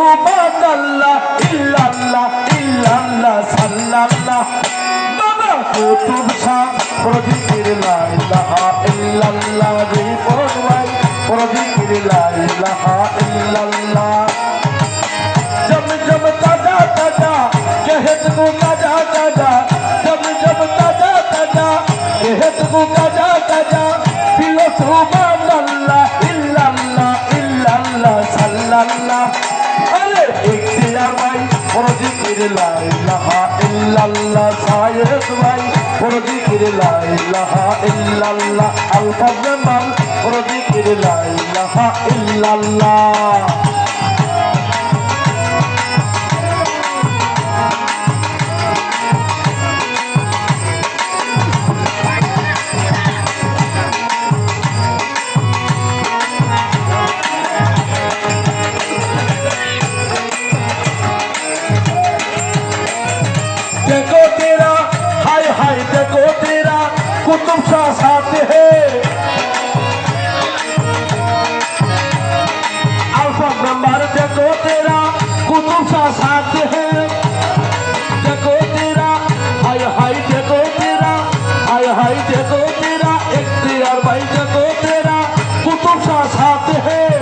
সুবহানাল্লাহ ইল্লাল্লাহ ইল্লাল্লাহ জিকির লা ইলাহা ইল্লাল্লাহ আল কাজমান ওর জিকির লা ইলাহা ইল্লাল্লাহ।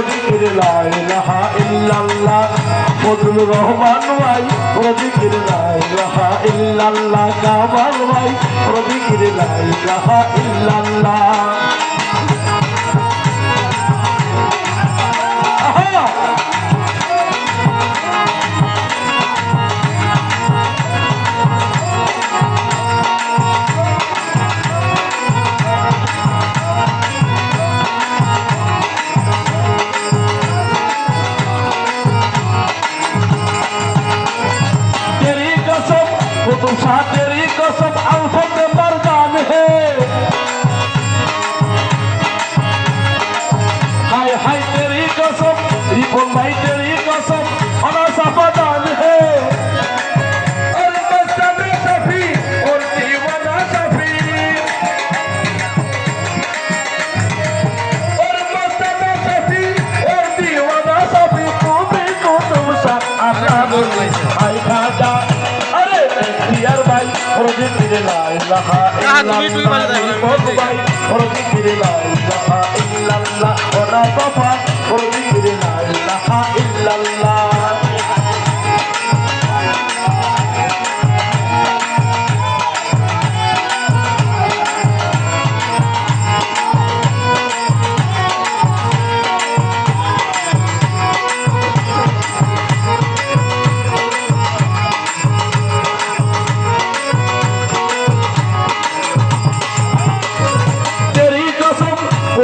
ذكر لا إله إلا الله ফজল রহমান ভাই প্রদিকির লাইলাহা ইল্লাল্লাহ কামাল ভাই প্রদিকির লাইলাহা ইল্লাল্লাহ সাথে لا إله إلا الله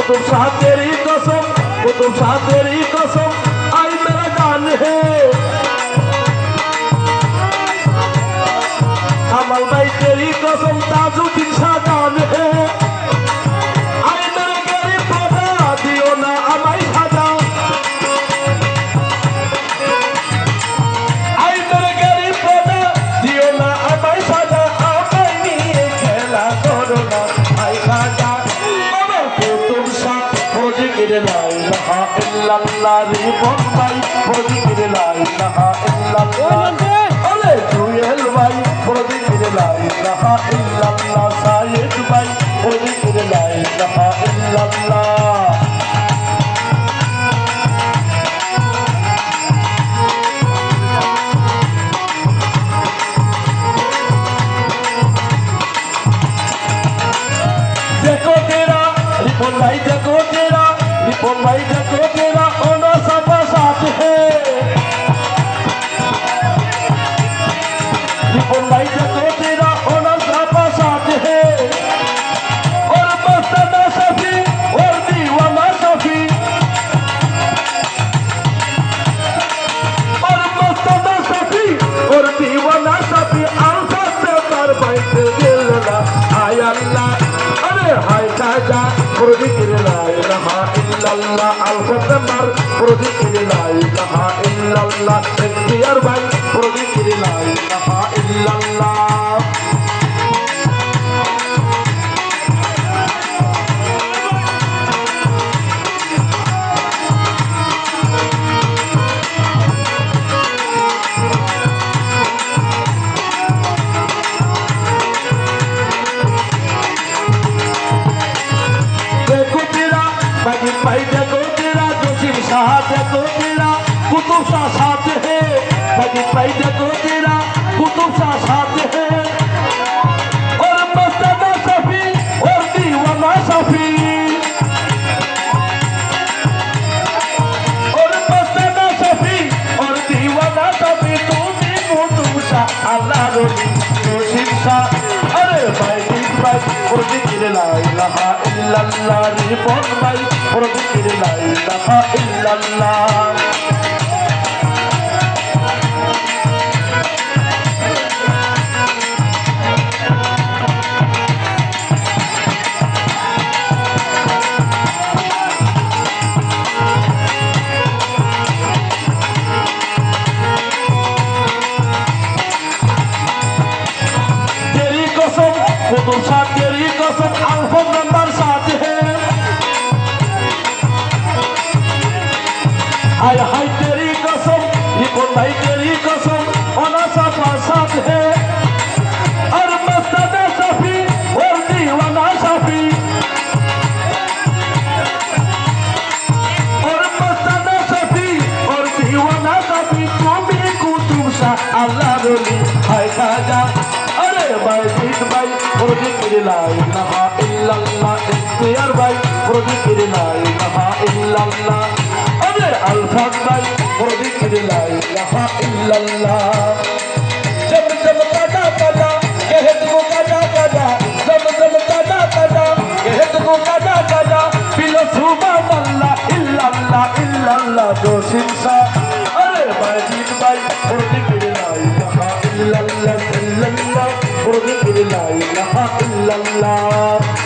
कुतुब शाह तेरी कसम कुतुब शाह तेरी कसम आई मेरा जान है कमल भाई तेरी कसम ताजुद्दीन शाह जान है ইল্লাল্লাহ রে মন ভাই প্রদীপ লা ইলাহা ইল্লাল্লাহ। ওলে জুয়েল ভাই প্রদীপ লা ইলাহা ইল্লাল্লাহ সাইদ ভাই প্রদীপ লা ইলাহা ইল্লাল্লাহ। দেখো তেরা রিপন ভাই দেখো তেরা রিপন ভাই দেখো তেরা সেপ্টেম্বর প্রদীপ নাই কাহা ইল্লাল্লাহ। तो तेरा कुतुब सा साथ है। बड़ी पैदा तो तेरा कुतुब सा साथ है। প্রজিকির লাইলাহা ইল্লাল্লাহ রিপন ভাই প্রজিকির লাইলাহা ইল্লাল্লাহ। হাই হাই তেরি কসম রিপন ভাই তেরি আরে ভাই ভাই। প্রদীপের লাই নাহা ইল্লাল্লাহ এসপিআর ভাই প্রদীপের লাই নাহা ইল্লাল্লাহ আমাদের আলফাজ ভাই প্রদীপের লাই নাহা ইল্লাল্লাহ জম জম কাটা কাটা কেহে তুমি কাটা কাটা জম জম কাটা কাটা কেহে তুমি কাটা কাটা পিলো সুবহানাল্লাহ ইল্লাল্লাহ ইল্লাল্লাহ দোসিনসা আরে বাইজিত ভাই প্রদীপ la la la la la.